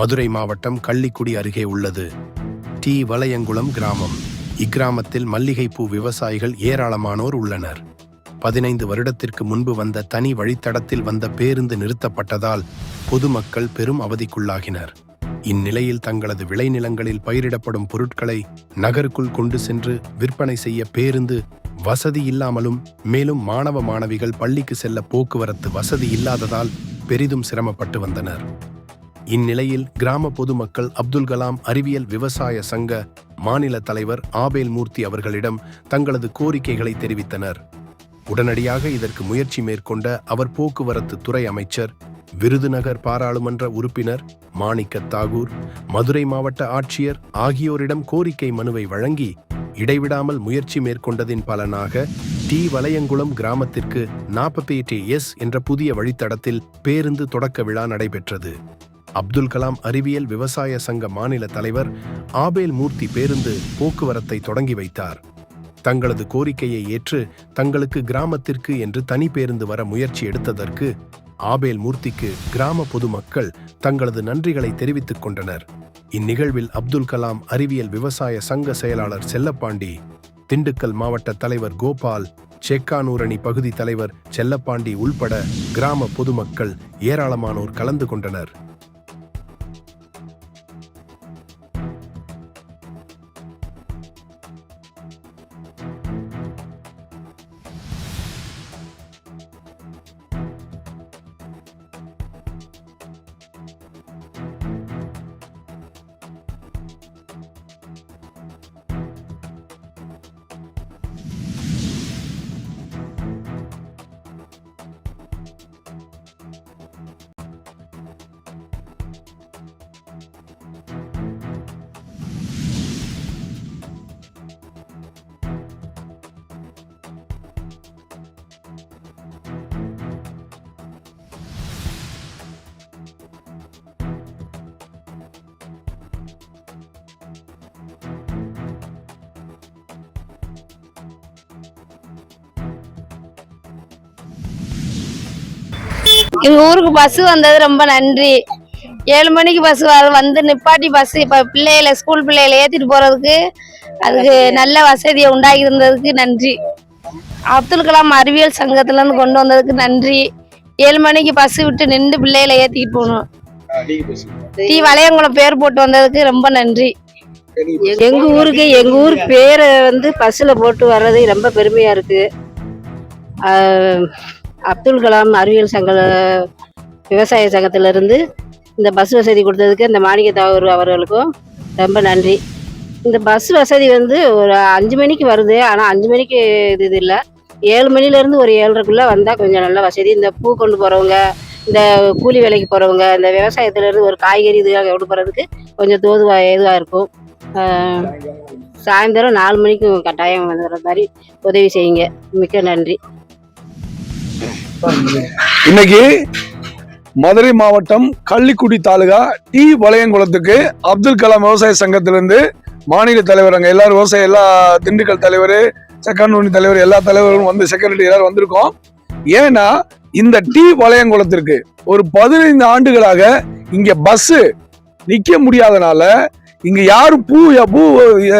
மதுரை மாவட்டம் கள்ளிக்குடி அருகே உள்ளது. டி. வளையங்குளம் கிராமம். இக்கிராமத்தில் மல்லிகைப்பூ விவசாயிகள் ஏராளமானோர் உள்ளனர். பதினைந்து வருடத்திற்கு முன்பு வந்த தனி வழித்தடத்தில் வந்த பேருந்து நிறுத்தப்பட்டதால் பொதுமக்கள் பெரும் அவதிக்குள்ளாகினர். இந்நிலையில் தங்களது விளைநிலங்களில் பயிரிடப்படும் பொருட்களை நகருக்குள் கொண்டு சென்று விற்பனை செய்ய பேருந்து வசதி இல்லாமலும் மேலும் மாணவ மாணவிகள் பள்ளிக்கு செல்ல போக்குவரத்து வசதி இல்லாததால் பெரிதும் சிரமப்பட்டு வந்தனர். இந்நிலையில் கிராம பொதுமக்கள் அப்துல் கலாம் அறிவியல் விவசாய சங்க மாநில தலைவர் ஆபேல் மூர்த்தி அவர்களிடம் தங்களது கோரிக்கைகளை தெரிவித்தனர். உடனடியாக இதற்கு முயற்சி மேற்கொண்ட அவர் போக்குவரத்து துறை அமைச்சர் விருதுநகர் பாராளுமன்ற உறுப்பினர் மாணிக்க தாகூர் மதுரை மாவட்ட ஆட்சியர் ஆகியோரிடம் கோரிக்கை மனுவை வழங்கி இடைவிடாமல் முயற்சி மேற்கொண்டதின் பலனாக டி வலையங்குளம் கிராமத்திற்கு நாப்பத்தி எஸ் என்ற புதிய வழித்தடத்தில் பேருந்து தொடக்க விழா நடைபெற்றது. அப்துல் கலாம் அறிவியல் விவசாய சங்க மாநில தலைவர் ஆபேல் மூர்த்தி பேருந்து போக்குவரத்தை தொடங்கி வைத்தார். தங்களது கோரிக்கையை ஏற்று தங்களுக்கு கிராமத்திற்கு என்று தனி பேருந்து வர முயற்சி எடுத்ததற்கு ஆபேல் மூர்த்திக்கு கிராம பொதுமக்கள் தங்களது நன்றிகளை தெரிவித்துக் கொண்டனர். இந்நிகழ்வில் அப்துல் கலாம் அறிவியல் விவசாய சங்க செயலாளர் செல்லப்பாண்டி திண்டுக்கல் மாவட்ட தலைவர் கோபால் செக்கானூரணி பகுதி தலைவர் செல்லப்பாண்டி உள்பட கிராம பொதுமக்கள் ஏராளமானோர் கலந்து கொண்டனர். எங்க ஊருக்கு பஸ் வந்தது ரொம்ப நன்றி. ஏழு மணிக்கு பஸ் வந்து நிப்பாட்டி பஸ் இப்ப பிள்ளைகளை ஸ்கூல் பிள்ளைகளை ஏத்திட்டு போறதுக்கு அதுக்கு நல்ல வசதியை உண்டாகி இருந்ததுக்கு நன்றி. அப்துல் கலாம் அறிவியல் சங்கத்துல இருந்து கொண்டு வந்ததுக்கு நன்றி. ஏழு மணிக்கு பஸ் விட்டு நின்று பிள்ளைகளை ஏத்திட்டு போகணும். டி வளையங்குளம் பேர் போட்டு வந்ததுக்கு ரொம்ப நன்றி. எங்க ஊருக்கு எங்க ஊர் பேரை வந்து பஸ்ல போட்டு வர்றது ரொம்ப பெருமையா இருக்கு. அப்துல் கலாம் அறிவியல் சங்க விவசாய சங்கத்திலிருந்து இந்த பஸ் வசதி கொடுத்ததுக்கு இந்த மாணிக்க தாகூர் அவர்களுக்கும் ரொம்ப நன்றி. இந்த பஸ் வசதி வந்து ஒரு அஞ்சு மணிக்கு வருது ஆனால் அஞ்சு மணிக்கு இது இது இல்லை. ஏழு மணிலேருந்து ஒரு ஏழரைக்குள்ளே வந்தால் கொஞ்சம் நல்ல வசதி. இந்த பூ கொண்டு போகிறவங்க இந்த கூலி வேலைக்கு போகிறவங்க இந்த விவசாயத்துலேருந்து ஒரு காய்கறி இதுக்காக கொண்டு போகிறதுக்கு கொஞ்சம் தோதுவாக இதுவாக இருக்கும். சாயந்தரம் நாலு மணிக்கு கட்டாயம் வந்துடுற மாதிரி உதவி செய்யுங்க. மிக்க நன்றி. இன்னைக்கு மதுரை மாவட்டம் கள்ளிக்குடி தாலுகா டி வளையங்குளத்துக்கு அப்துல் கலாம் விவசாய சங்கத்திலிருந்து மாநில தலைவர் அங்க எல்லாரும் விவசாய எல்லா திண்டுக்கல் தலைவர் செக்கண்டூனி தலைவர் எல்லா தலைவர்களும் வந்து செக்ரட்டரி எல்லாரும் வந்திருக்கோம். ஏன்னா இந்த டி வளையங்குளத்திற்கு ஒரு பதினைந்து ஆண்டுகளாக இங்க பஸ் நிக்க முடியாதனால இங்க யாரும் பூ பூ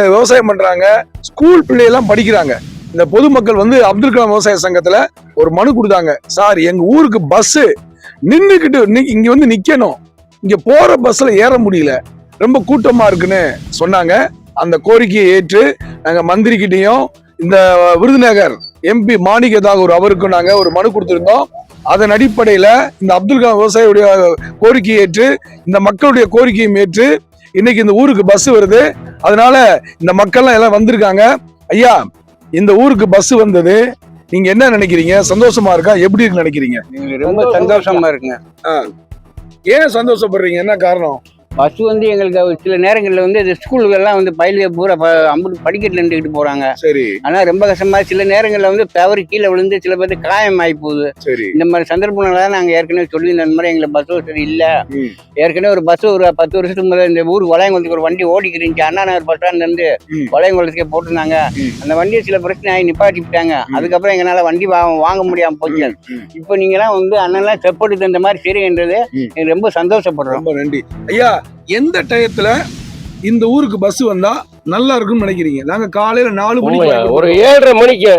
விவசாயம் பண்றாங்க ஸ்கூல் பிள்ளையெல்லாம் படிக்கிறாங்க. இந்த பொதுமக்கள் வந்து அப்துல் கலாம் விவசாய சங்கத்துல ஒரு மனு கொடுத்தாங்க. சார் எங்க ஊருக்கு பஸ் நின்றுக்கிட்டு இங்க வந்து நிக்கணும். இங்க போற பஸ்ல ஏற முடியல. ரொம்ப கூட்டமா இருக்குன்னு சொன்னாங்க. அந்த கோரிக்கையை ஏற்று நாங்க மந்திரிக்கிட்டேயும் இந்த விருதுநகர் எம்பி மாணிக்க தாகூர் அவருக்கும் நாங்க ஒரு மனு கொடுத்திருந்தோம். அதன் அடிப்படையில இந்த அப்துல் கலாம் விவசாயியுடைய கோரிக்கையை ஏற்று இந்த மக்களுடைய கோரிக்கையும் ஏற்று இன்னைக்கு இந்த ஊருக்கு பஸ் வருது. அதனால இந்த மக்கள்லாம் எல்லாம் வந்திருக்காங்க. ஐயா இந்த ஊருக்கு பஸ் வந்தது. நீங்க என்ன நினைக்கிறீங்க? சந்தோஷமா இருக்கா? எப்படி இருக்கு நினைக்கிறீங்க? ரொம்ப சந்தோஷமா இருக்குங்க. ஏன் சந்தோஷப்படுறீங்க? என்ன காரணம்? பஸ் வந்து எங்களுக்கு சில நேரங்களில் வந்து இந்த ஸ்கூலுக்கெல்லாம் வந்து பயிலுக பூரா ப அம்புட்டு படிக்கட்டில் நின்றுக்கிட்டு போகிறாங்க சரி. ஆனால் ரொம்ப கஷ்டமா சில நேரங்களில் வந்து தவறி கீழே விழுந்து சில பேருக்கு காயம் ஆகி போகுது. சரி. இந்த மாதிரி சந்தர்ப்பங்கள நாங்கள் ஏற்கனவே சொல்லி இந்த மாதிரி எங்களுக்கு பஸ் வசதி இல்லை. ஏற்கனவே ஒரு பஸ் ஒரு பத்து வருஷத்துக்கு முதல்ல இந்த ஊர் வளையங்குளத்துக்கு ஒரு வண்டி ஓடிக்கிருந்துச்சு அண்ணா நகர் பஸ் ஸ்டாண்ட்லேருந்து. வளையங்குளத்துக்கே போட்டிருந்தாங்க. அந்த வண்டியை சில பிரச்சனை ஆகி நிப்பாட்டி விட்டாங்க. அதுக்கப்புறம் எங்களால் வண்டி வாங்க முடியாமல் போச்சு. இப்போ நீங்களாம் வந்து அண்ணன்லாம் செப்போட்டு தந்த மாதிரி சரின்றது ம். எனக்கு ரொம்ப சந்தோஷப்படுறோம். ரொம்ப நன்றி. ஐயா எந்த டயத்துல இந்த ஊருக்கு பஸ் வந்தா நல்லா இருக்கும்னு நினைக்கிறீங்க? நாங்க காலையில நாலு மணிக்கு ஒரு ஏழரை மணிக்கு.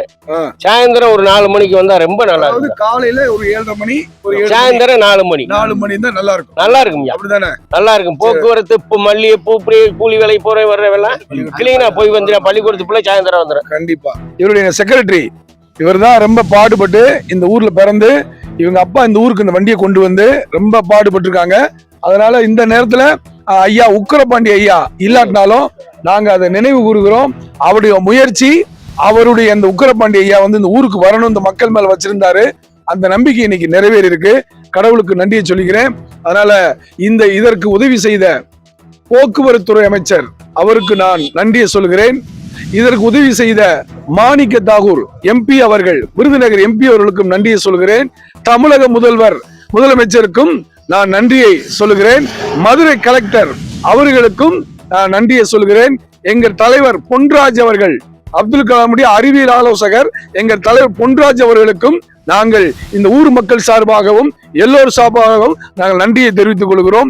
சாயந்தரம் ஒரு நாலு மணிக்கு வந்தா ரொம்ப நல்லா இருக்கும் காலையில ஒரு ஏழரை மணி ஒரு சாயந்தரம் நாலு மணி. நாலு மணி தான் நல்லா இருக்கும். நல்லா இருக்கும்யா அப்படிதானே? நல்லா இருக்கும். போக்குவரத்து இப்போ மல்லிகை பூ கூலி வேலை போற வர்றவெல்லாம் கிளீனா போய் வந்துடும் பள்ளிக்கூடத்துக்குள்ள சாயந்தரம் வந்துடும். கண்டிப்பா. இவருடைய செக்ரட்டரி இவர் தான் ரொம்ப பாடுபட்டு இந்த ஊர்ல பிறந்து இவங்க அப்பா இந்த ஊருக்கு இந்த வண்டியை கொண்டு வந்து ரொம்ப பாடுபட்டிருக்காங்க. அதனால இந்த நேரத்துல ஐயா உக்கரபாண்டி ஐயா இல்லாட்டினாலும் நாங்க அதை நினைவு கூறுகிறோம். அவருடைய முயற்சி அவருடைய அந்த உக்கரபாண்டி ஐயா வந்து இந்த ஊருக்கு வரணும் இந்த மக்கள் மேல வச்சிருந்தாரு. அந்த நம்பிக்கை இன்னைக்கு நிறைவேறி இருக்கு கடவுளுக்கு நன்றியை சொல்லிக்கிறேன். அதனால இந்த இதற்கு உதவி செய்த போக்குவரத்துறை அமைச்சர் அவருக்கு நான் நன்றியை சொல்கிறேன் இதற்கு உதவி செய்த மாணிக்க தாகூர் எம்பி அவர்கள் விருதுநகர் எம்பி அவர்களுக்கும் நன்றியை சொல்கிறேன் தமிழக முதல்வர் முதலமைச்சருக்கும் நான் நன்றியை சொல்லுகிறேன். மதுரை கலெக்டர் அவர்களுக்கும் நான் நன்றியை சொல்கிறேன் எங்கள் தலைவர் பொன்ராஜ் அவர்கள் அப்துல் கலாமுடைய அறிவியல் ஆலோசகர் எங்கள் தலைவர் பொன்ராஜ் அவர்களுக்கும் நாங்கள் இந்த ஊர் மக்கள் சார்பாகவும் எல்லோர் சார்பாகவும் நாங்கள் நன்றியை தெரிவித்துக் கொள்கிறோம்.